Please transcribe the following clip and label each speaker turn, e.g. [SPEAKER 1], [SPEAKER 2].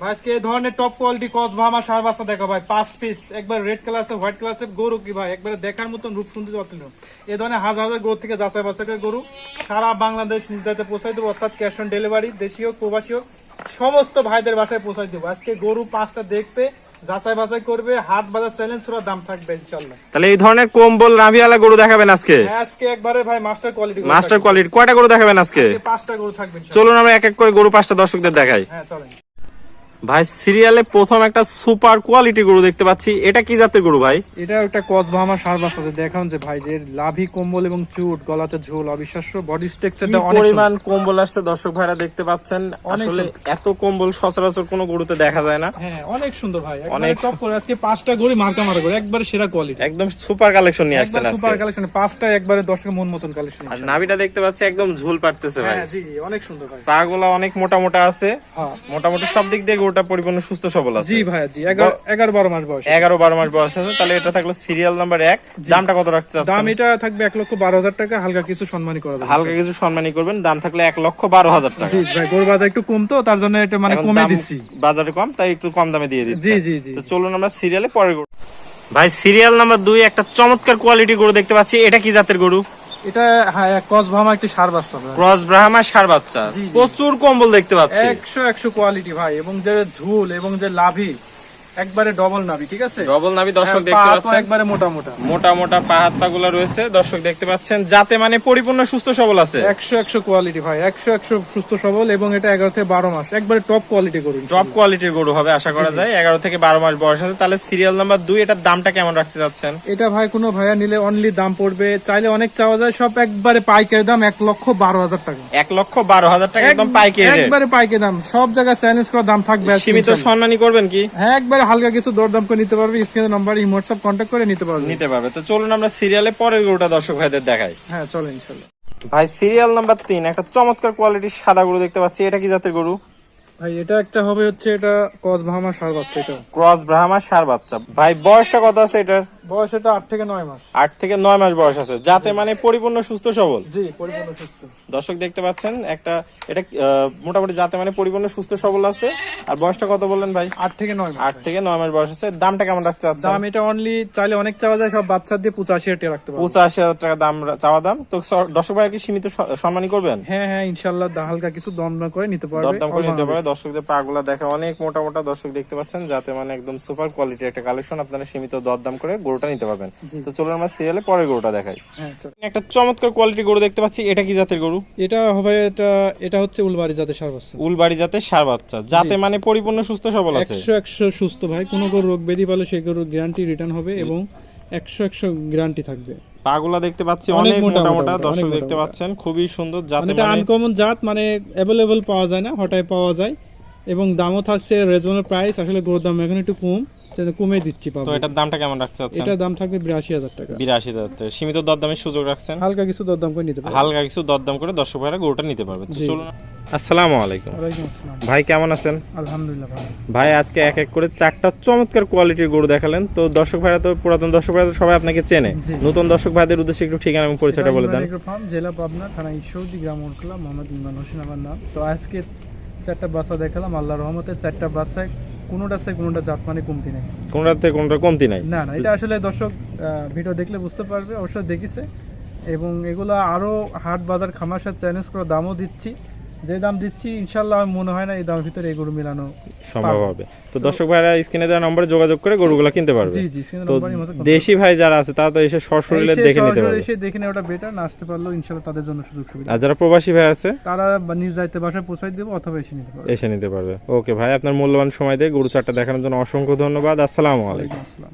[SPEAKER 1] ভাই আজকে এই ধরনের টপ কোয়ালিটি কস ভামা সার বাচ্চা দেখো ভাই। পাঁচ পিস একবার রেড হোয়াইট গরু কি ভাই? একবারে দেখার মতন রূপ এই ধরনের হাজার হাজার গরু থেকে যাচাই বাছাই গরু। সারা বাংলাদেশ নিজ দায়িত্বে পৌঁছাই দেবো অর্থাৎ ক্যাশ অন ডেলিভারি দেশীয় হোক, প্রবাসী হোক সমস্ত ভাইদের বাসায় পৌঁছাই দেবো। আজকে গরু পাঁচটা দেখবে যাচাই বাছাই করবে হাট বাজার চ্যালেঞ্জ পুরো দাম থাকবে
[SPEAKER 2] তাহলে এই ধরনের কম্বল নাভিয়ালা গরু দেখাবেন আজকে?
[SPEAKER 1] হ্যাঁ, আজকে একবারে ভাই মাস্টার কোয়ালিটি
[SPEAKER 2] মাস্টার কোয়ালিটি কয়টা গরু দেখাবেন আজকে?
[SPEAKER 1] পাঁচটা গরু থাকবে
[SPEAKER 2] চলুন আমরা এক এক করে গরু পাঁচটা দর্শকদের দেখাই।
[SPEAKER 1] হ্যাঁ চলেন।
[SPEAKER 2] ভাই সিরিয়ালে প্রথম একটা সুপার কোয়ালিটি গরু দেখতে পাচ্ছি। এটা কি জাতের গরু ভাই?
[SPEAKER 1] এটা একটা কসবা আমার সার বাচ্চাদের দেখান যে ভাই যে লাভি কম্বল এবং চুট গলাতে ঝোল অবিশ্বাস্য বডি স্ট্রাকচারটা অনেক
[SPEAKER 2] পরিমাণ কম্বল আসছে দর্শক ভাইরা দেখতে পাচ্ছেন। আসলে এত কম্বল সচরাচর কোনো গরুতে দেখা যায় না।
[SPEAKER 1] হ্যাঁ অনেক সুন্দর ভাই।
[SPEAKER 2] অনেক
[SPEAKER 1] টপ করে। আজকে পাঁচটা গড়ি মার্কা মারা করে। একবারে সেরা কোয়ালিটি
[SPEAKER 2] একদম সুপার কালেকশন নিয়ে আসছেন আজকে।
[SPEAKER 1] সুপার কালেকশন পাঁচটা একবারে দর্শকের মন মতন কালেকশন
[SPEAKER 2] আর নাভিটা দেখতে পাচ্ছি একদম ঝোল পারতেছে ভাই।
[SPEAKER 1] হ্যাঁ জি জি অনেক সুন্দর ভাই।
[SPEAKER 2] পাগুলা অনেক মোটা মোটা আছে।
[SPEAKER 1] হ্যাঁ।
[SPEAKER 2] মোটামুটি সব দিক দিয়ে গরুটা পরিপূর্ণ সুস্থ সবল আছে।
[SPEAKER 1] জি ভাই জি। এগারো এগারো বারো মাস বয়স।
[SPEAKER 2] এগারো বারো মাস বয়স আছে তাহলে এটা থাকল সিরিয়াল নাম্বার এক। দামটা কত রাখতে
[SPEAKER 1] দাম এটা থাকবে এক লক্ষ বারো হাজার টাকা হালকা কিছু সম্মানী করা যাবে।
[SPEAKER 2] হালকা কিছু সম্মানী করবেন দাম থাকলে এক লক্ষ বারো হাজার টাকা।
[SPEAKER 1] জি ভাই গরু বাজার একটু কম তো তার জন্য এটা মানে কমে দিছি
[SPEAKER 2] বাজারে কম তাই একটু কম দামে দিয়ে দিচ্ছি।
[SPEAKER 1] জি জি জি।
[SPEAKER 2] তো চলুন আমরা সিরিয়ালে পরে ভাই সিরিয়াল নাম্বার দুই একটা চমৎকার কোয়ালিটি গরু দেখতে পাচ্ছি। এটা কি জাতের গরু?
[SPEAKER 1] এটা হ্যাঁ একটি সার বাচ্চা
[SPEAKER 2] ক্রস ব্রাহ্মা সার বাচ্চা। প্রচুর কম্বল দেখতে পাচ্ছি।
[SPEAKER 1] একশো একশো কোয়ালিটি ভাই এবং যে ঝুল এবং যে লাভি একবারে ডবল নাভি ঠিক আছে?
[SPEAKER 2] ডবল নাভি দর্শক
[SPEAKER 1] হ্যাঁ,
[SPEAKER 2] দেখতে পাচ্ছেন?
[SPEAKER 1] একবারে মোটা মোটা।
[SPEAKER 2] মোটা মোটা পা হাত রয়েছে দর্শক দেখতে পাচ্ছেন যাতে মানে পরিপূর্ণ সুস্থ সবল আছে।
[SPEAKER 1] কোয়ালিটি ভাই সুস্থ সবল এবং এটা এগারো থেকে বারো মাস একবারে টপ কোয়ালিটি করুন
[SPEAKER 2] টপ কোয়ালিটির গরু হবে আশা করা যায় এগারো থেকে বারো মাস বয়স আছে। তাহলে সিরিয়াল নাম্বার দুই এটার দামটা কেমন রাখতে যাচ্ছেন
[SPEAKER 1] এটা ভাই কোনো ভাইয়া নিলে অনলি দাম পড়বে চাইলে অনেক চাওয়া যায় সব একবারে পাইকারি দাম এক লক্ষ বারো হাজার টাকা।
[SPEAKER 2] এক লক্ষ বারো হাজার টাকা একদম পাইকারি
[SPEAKER 1] একবারে পাইকারি দাম সব জায়গায় চ্যালেঞ্জ করা দাম থাকবে
[SPEAKER 2] সীমিত
[SPEAKER 1] ইনশাল্লাহ।
[SPEAKER 2] সম্মানী করবেন কি?
[SPEAKER 1] হ্যাঁ একবারে হালকা কিছু দরদাম করে নিতে পারবে স্ক্রিনের নাম্বার এই হোয়াটসঅ্যাপ কন্ট্যাক্ট করে নিতে পারবে।
[SPEAKER 2] নিতে পারবে। তো চলুন আমরা সিরিয়ালে পরের গরুটা দর্শক ভাইদের দেখাই।
[SPEAKER 1] হ্যাঁ চলো ইনশাল্লাহ।
[SPEAKER 2] ভাই সিরিয়াল নাম্বার তিন একটা চমৎকার কোয়ালিটির সাদা গরু দেখতে পাচ্ছি। এটা কি জাতের গরু?
[SPEAKER 1] ভাই এটা একটা হবে হচ্ছে এটা ক্রস ব্রাহ্মা সার বাচ্চা এটা।
[SPEAKER 2] ক্রস ব্রাহ্মা সার বাচ্চা। ভাই বয়সটা কত আছে এটার?
[SPEAKER 1] বয়স এটা আট থেকে নয় মাস।
[SPEAKER 2] আট থেকে নয় মাস বয়স আছে। যাতে মানে পরিপূর্ণ সুস্থ সবল।
[SPEAKER 1] জি পরিপূর্ণ সুস্থ।
[SPEAKER 2] দর্শক দেখতে পাচ্ছেন একটা এটা মোটামুটি যাতে মানে পরিপূর্ণ সুস্থ সবল আছে। আর বয়সটা কত বললেন ভাই?
[SPEAKER 1] আট থেকে নয় মাস।
[SPEAKER 2] আট থেকে নয় মাস বয়স আছে। দামটা কেমন রাখতে চাচ্ছেন?
[SPEAKER 1] দাম এটা অনলি চাইলে অনেক চাওয়া যায় সব বাচ্চা দিয়ে টাকা রাখতে পারব।
[SPEAKER 2] হাজার টাকা দাম চাওয়া দাম। তো দর্শক ভাই কি সীমিত স- সম্মানী করবেন?
[SPEAKER 1] হ্যাঁ হ্যাঁ ইনশাল্লাহ দা- হালকা কিছু দম না করে নিতে পারবে।
[SPEAKER 2] দরদাম করে নিতে পারে দর্শকদের পাগুলা দেখে অনেক মোটা মোটা দর্শক দেখতে পাচ্ছেন যাতে মানে একদম সুপার কোয়ালিটি একটা কালেকশন আপনারা সীমিত দরদাম করে গরুটা নিতে পারবেন। তো চলুন আমরা সিরিয়ালে পরের গরুটা দেখাই।
[SPEAKER 1] হ্যাঁ
[SPEAKER 2] একটা চমৎকার কোয়ালিটি গরু দেখতে পাচ্ছি এটা কি জাতের গরু?
[SPEAKER 1] এটা হবে এটা এটা হচ্ছে উলবাড়ি জাতের সার বাচ্চা।
[SPEAKER 2] উলবাড়ি জাতের সার বাচ্চা। যাতে মানে পরিপূর্ণ সুস্থ সবল আছে?
[SPEAKER 1] একশো একশো সুস্থ ভাই কোনো গরু রোগ ব্যাধি পালে সেই গরুর গ্যারান্টি রিটার্ন হবে এবং একশো একশো গ্যারান্টি থাকবে।
[SPEAKER 2] পাগুলা দেখতে পাচ্ছি
[SPEAKER 1] অনেক মোটা
[SPEAKER 2] মোটা দর্শক দেখতে পাচ্ছেন খুবই সুন্দর যাতে
[SPEAKER 1] মানে এটা
[SPEAKER 2] মানে
[SPEAKER 1] আনকমন জাত মানে অ্যাভেলেবল পাওয়া যায় না হঠাৎ পাওয়া যায়। এবং দামও থাকছে রিজনেবল প্রাইস আসলে গরুর দাম এখন একটু কম সেটা কমে দিচ্ছি পাবো।
[SPEAKER 2] তো এটার দামটা কেমন রাখতে চাচ্ছেন?
[SPEAKER 1] এটার দাম থাকবে বিরাশি হাজার টাকা।
[SPEAKER 2] বিরাশি হাজার টাকা। সীমিত দরদামের সুযোগ রাখছেন?
[SPEAKER 1] হালকা কিছু দরদাম করে নিতে পারবে।
[SPEAKER 2] হালকা কিছু দরদাম করে দর্শক ভাইরা গরুটা নিতে পারবে। তো চলুন আসসালামু আলাইকুম।
[SPEAKER 1] ওয়ালাইকুম আসসালাম।
[SPEAKER 2] ভাই কেমন আছেন?
[SPEAKER 1] আলহামদুলিল্লাহ ভালো আছি।
[SPEAKER 2] ভাই আজকে এক এক করে চারটা চমৎকার কোয়ালিটির গরু দেখালেন। তো দর্শক ভাইরা তো পুরাতন দর্শক ভাইরা তো সবাই আপনাকে চেনে। নতুন দর্শক ভাইদের উদ্দেশ্যে একটু ঠিকানা এবং পরিচয়টা বলে দেন।
[SPEAKER 1] জেলা পাবনা থানা ঈশ্বরদী গ্রাম উরকলা মোহাম্মদ ইমরান হোসেন আমার নাম। তো আজকে চারটা বাচ্চা দেখালাম আল্লাহ রহমতে চারটা বাচ্চায় কোনোটা সে কোনোটা জাত মানে কমতি নাই।
[SPEAKER 2] কোনটাতে কোনটা কমতি নাই?
[SPEAKER 1] না না এটা আসলে দর্শক ভিডিও দেখলে বুঝতে পারবে অবশ্যই দেখিছে। এবং এগুলো আরও হাট বাজার খামার সাথে চ্যালেঞ্জ করে দামও দিচ্ছি। যে দাম দিচ্ছি ইনশাল্লাহ আমার মনে হয় না এই দামের ভিতরে এগুলো মিলানো
[SPEAKER 2] সম্ভব হবে। তো দর্শক ভাইরা স্ক্রিনে দেওয়া নম্বরে যোগাযোগ করে গরুগুলো কিনতে পারবে।
[SPEAKER 1] জি জি
[SPEAKER 2] তো
[SPEAKER 1] এই
[SPEAKER 2] দেশি ভাই যারা আছে তারা তো এসে সশরীরে দেখে নিতে পারবে।
[SPEAKER 1] এসে দেখে নেওয়াটা বেটার না আসতে পারলেও ইনশাল্লাহ তাদের জন্য সুযোগ সুবিধা।
[SPEAKER 2] আর যারা প্রবাসী ভাই আছে
[SPEAKER 1] তারা নিজ দায়িত্বে বাসায় পৌঁছাই দেবো অথবা এসে নিতে পারবে।
[SPEAKER 2] এসে নিতে পারবে। ওকে ভাই আপনার মূল্যবান সময় দিয়ে গরু চারটা দেখানোর জন্য অসংখ্য ধন্যবাদ। আসসালামু আলাইকুম।
[SPEAKER 1] আসসালাম।